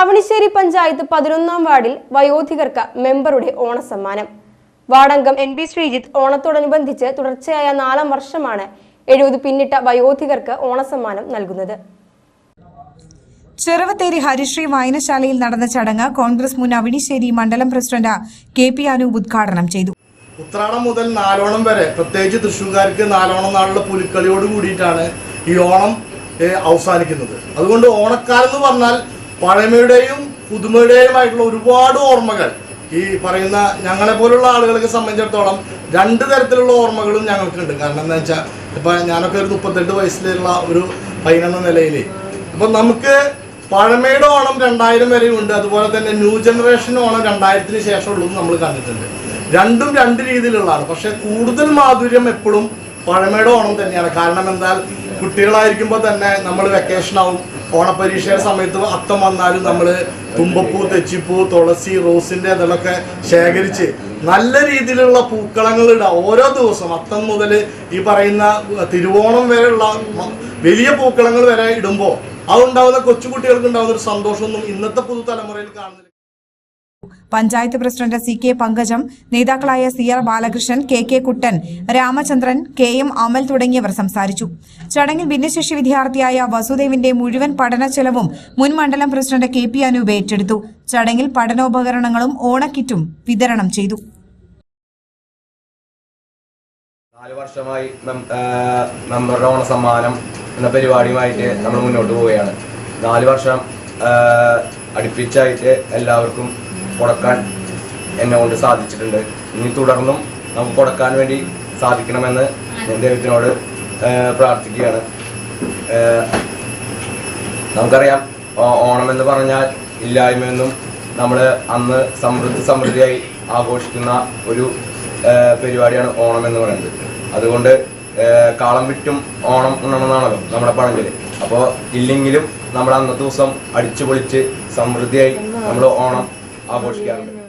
അവണിശ്ശേരി പഞ്ചായത്ത് പതിനൊന്നാം വാർഡിൽ വയോധികർക്ക് മെമ്പറുടെ ഓണസമ്മാനം. വാർഡംഗം എൻ ബി ശ്രീജിത്ത് ഓണത്തോടനുബന്ധിച്ച് തുടർച്ചയായ നാലാം വർഷമാണ് എഴുപത് പിന്നിട്ട വയോധികർക്ക് ഓണസമ്മാനം നൽകുന്നത്. ചെറുവത്തേരി ഹരിശ്രീ വായനശാലയിൽ നടന്ന ചടങ്ങ് കോൺഗ്രസ് മുൻ അവിണിശ്ശേരി മണ്ഡലം പ്രസിഡന്റ് കെ പി അനൂപ് ഉദ്ഘാടനം ചെയ്തു. ഉത്രാടം മുതൽ നാലോണം വരെ പ്രത്യേകിച്ച് തൃശ്ശൂർക്കാർക്ക് നാലോണം നാളുള്ള പുലിക്കളിയോട് കൂടിയിട്ടാണ് ഈ ഓണം അവസാനിക്കുന്നത്. അതുകൊണ്ട് ഓണക്കാലം എന്ന് പറഞ്ഞാൽ പഴമയുടെയും പുതുമയുടെയുമായിട്ടുള്ള ഒരുപാട് ഓർമ്മകൾ. ഈ പറയുന്ന ഞങ്ങളെ പോലുള്ള ആളുകൾക്ക് സംബന്ധിച്ചിടത്തോളം രണ്ട് തരത്തിലുള്ള ഓർമ്മകളും ഞങ്ങൾക്കുണ്ട്. കാരണം എന്താ വെച്ചാൽ ഇപ്പം ഞാനൊക്കെ ഒരു മുപ്പത്തെട്ട് വയസ്സിലുള്ള ഒരു പയ്യനെന്ന നിലയിൽ അപ്പം നമുക്ക് പഴമയുടെ ഓണം രണ്ടായിരം വരെയുണ്ട്. അതുപോലെ തന്നെ ന്യൂ ജനറേഷൻ ഓണം രണ്ടായിരത്തിന് ശേഷമുള്ളതും നമ്മൾ കണ്ടിട്ടുണ്ട്. രണ്ടും രണ്ട് രീതിയിലുള്ളതാണ്. പക്ഷെ കൂടുതൽ മാധുര്യം എപ്പോഴും പഴമയുടെ ഓണം തന്നെയാണ്. കാരണം എന്താ കുട്ടികളായിരിക്കുമ്പോൾ തന്നെ നമ്മൾ വെക്കേഷൻ ആവും. ഓണപരീക്ഷയുടെ സമയത്ത് അത്തം വന്നാലും നമ്മൾ തുമ്പപ്പൂ തെച്ചിപ്പൂ തുളസി റോസിന്റെ ഇതൊക്കെ ശേഖരിച്ച് നല്ല രീതിയിലുള്ള പൂക്കളങ്ങൾ ഇടുക ഓരോ ദിവസം അത്തം മുതൽ ഈ പറയുന്ന തിരുവോണം വരെയുള്ള വലിയ പൂക്കളങ്ങൾ വരെ ഇടുമ്പോൾ അതുണ്ടാവുന്ന കൊച്ചുകുട്ടികൾക്ക് ഉണ്ടാവുന്ന ഒരു സന്തോഷമൊന്നും ഇന്നത്തെ പുതുതലമുറയിൽ കാണുന്നില്ല. Panchayat president C K Pankajam നേതാക്കളായ C R Balakrishnan K K Kuttan Ramachandran K M Amal തുടങ്ങിയവർ സംസാരിച്ചു. ചടങ്ങിൽ ഭിന്നശേഷി വിദ്യാർത്ഥിയായ വസുദേവിന്റെ മുഴുവൻ പഠന ചെലവും മുൻ മണ്ഡലം പ്രസിഡന്റ് കെ പി അനൂപ് ഏറ്റെടുത്തു. ചടങ്ങിൽ പഠനോപകരണങ്ങളും ഓണക്കിറ്റും വിതരണം ചെയ്തു. നാല് വർഷമായി നമ്മുടെ ഓണസമ്മാനം ഓണ സമ്മാനം എന്ന പരിപാടിയുമായിട്ട് നമ്മൾ മുന്നോട്ട് പോവുകയാണ്. നാല് വർഷം അടുപ്പിച്ചായിട്ട് എല്ലാവർക്കും കൊടുക്കാൻ എന്നെ കൊണ്ട് സാധിച്ചിട്ടുണ്ട്. ഇനി തുടർന്നും നമുക്ക് കൊടുക്കാൻ വേണ്ടി സാധിക്കണമെന്ന് ഞാൻ ദൈവത്തിനോട് പ്രാർത്ഥിക്കുകയാണ്. നമുക്കറിയാം ഓണം എന്ന് പറഞ്ഞാൽ ഇല്ലായ്മയെന്നും നമ്മൾ അന്ന് സമൃദ്ധി സമൃദ്ധിയായി ആഘോഷിക്കുന്ന ഒരു പരിപാടിയാണ് ഓണം എന്ന് പറയുന്നത്. അതുകൊണ്ട് കാളം വിറ്റും ഓണം ഉണ്ണണമെന്നാണല്ലോ നമ്മുടെ പഴഞ്ചൊല്ല്. അപ്പോൾ ഇല്ലെങ്കിലും നമ്മൾ അന്നത്തെ ദിവസം അടിച്ചു പൊളിച്ച് സമൃദ്ധിയായി നമ്മൾ ഓണം Abi hoş geldin.